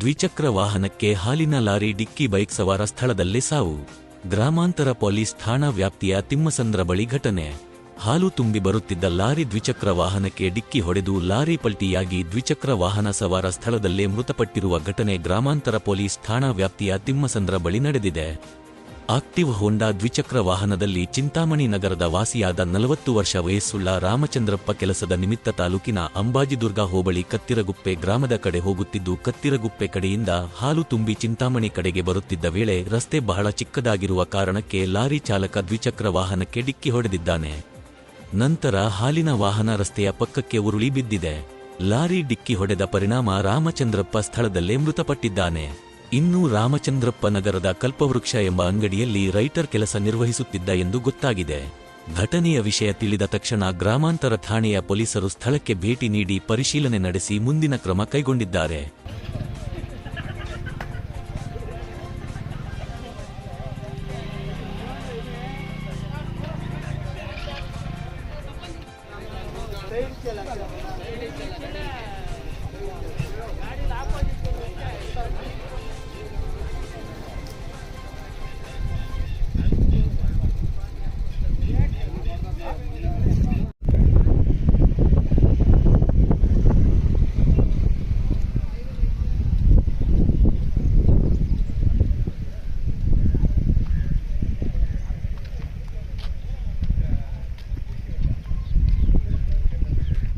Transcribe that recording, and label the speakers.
Speaker 1: ದ್ವಿಚಕ್ರ ವಾಹನಕ್ಕೆ ಹಾಲಿನ ಲಾರಿ ಡಿಕ್ಕಿ ಬೈಕ್ ಸವಾರ ಸ್ಥಳದಲ್ಲೇ ಸಾವು. ಗ್ರಾಮಾಂತರ ಪೊಲೀಸ್ ಠಾಣಾ ವ್ಯಾಪ್ತಿಯ ತಿಮ್ಮಸಂದ್ರ ಬಳಿ ಘಟನೆ. ಹಾಲು ತುಂಬಿ ಬರುತ್ತಿದ್ದ ಲಾರಿ ದ್ವಿಚಕ್ರ ವಾಹನಕ್ಕೆ ಡಿಕ್ಕಿ ಹೊಡೆದು ಲಾರಿ ಪಲ್ಟಿಯಾಗಿ ದ್ವಿಚಕ್ರ ವಾಹನ ಸವಾರ ಸ್ಥಳದಲ್ಲೇ ಮೃತಪಟ್ಟಿರುವ ಘಟನೆ ಗ್ರಾಮಾಂತರ ಪೊಲೀಸ್ ಠಾಣಾ ವ್ಯಾಪ್ತಿಯ ತಿಮ್ಮಸಂದ್ರ ಬಳಿ ನಡೆದಿದೆ. ಆಕ್ಟಿವ್ ಹೋಂಡಾ ದ್ವಿಚಕ್ರ ವಾಹನದಲ್ಲಿ ಚಿಂತಾಮಣಿ ನಗರದ ವಾಸಿಯಾದ ನಲವತ್ತು ವರ್ಷ ವಯಸ್ಸುಳ್ಳ ರಾಮಚಂದ್ರಪ್ಪ ಕೆಲಸದ ನಿಮಿತ್ತ ತಾಲೂಕಿನ ಅಂಬಾಜಿದುರ್ಗ ಹೋಬಳಿ ಕತ್ತಿರಗುಪ್ಪೆ ಗ್ರಾಮದ ಕಡೆ ಹೋಗುತ್ತಿದ್ದು ಕತ್ತಿರಗುಪ್ಪೆ ಕಡೆಯಿಂದ ಹಾಲು ತುಂಬಿ ಚಿಂತಾಮಣಿ ಕಡೆಗೆ ಬರುತ್ತಿದ್ದ ವೇಳೆ ರಸ್ತೆ ಬಹಳ ಚಿಕ್ಕದಾಗಿರುವ ಕಾರಣಕ್ಕೆ ಲಾರಿ ಚಾಲಕ ದ್ವಿಚಕ್ರ ವಾಹನಕ್ಕೆ ಡಿಕ್ಕಿ ಹೊಡೆದಿದ್ದಾನೆ. ನಂತರ ಹಾಲಿನ ವಾಹನ ರಸ್ತೆಯ ಪಕ್ಕಕ್ಕೆ ಉರುಳಿ ಬಿದ್ದಿದೆ. ಲಾರಿ ಡಿಕ್ಕಿ ಹೊಡೆದ ಪರಿಣಾಮ ರಾಮಚಂದ್ರಪ್ಪ ಸ್ಥಳದಲ್ಲೇ ಮೃತಪಟ್ಟಿದ್ದಾನೆ. ಇನ್ನು ರಾಮಚಂದ್ರಪ್ಪ ನಗರದ ಕಲ್ಪವೃಕ್ಷ ಎಂಬ ಅಂಗಡಿಯಲ್ಲಿ ರೈಟರ್ ಕೆಲಸ ನಿರ್ವಹಿಸುತ್ತಿದ್ದ ಎಂದು ಗೊತ್ತಾಗಿದೆ. ಘಟನೆಯ ವಿಷಯ ತಿಳಿದ ತಕ್ಷಣ ಗ್ರಾಮಾಂತರ ಠಾಣೆಯ ಪೊಲೀಸರು ಸ್ಥಳಕ್ಕೆ ಭೇಟಿ ನೀಡಿ ಪರಿಶೀಲನೆ ನಡೆಸಿ ಮುಂದಿನ ಕ್ರಮ ಕೈಗೊಂಡಿದ್ದಾರೆ.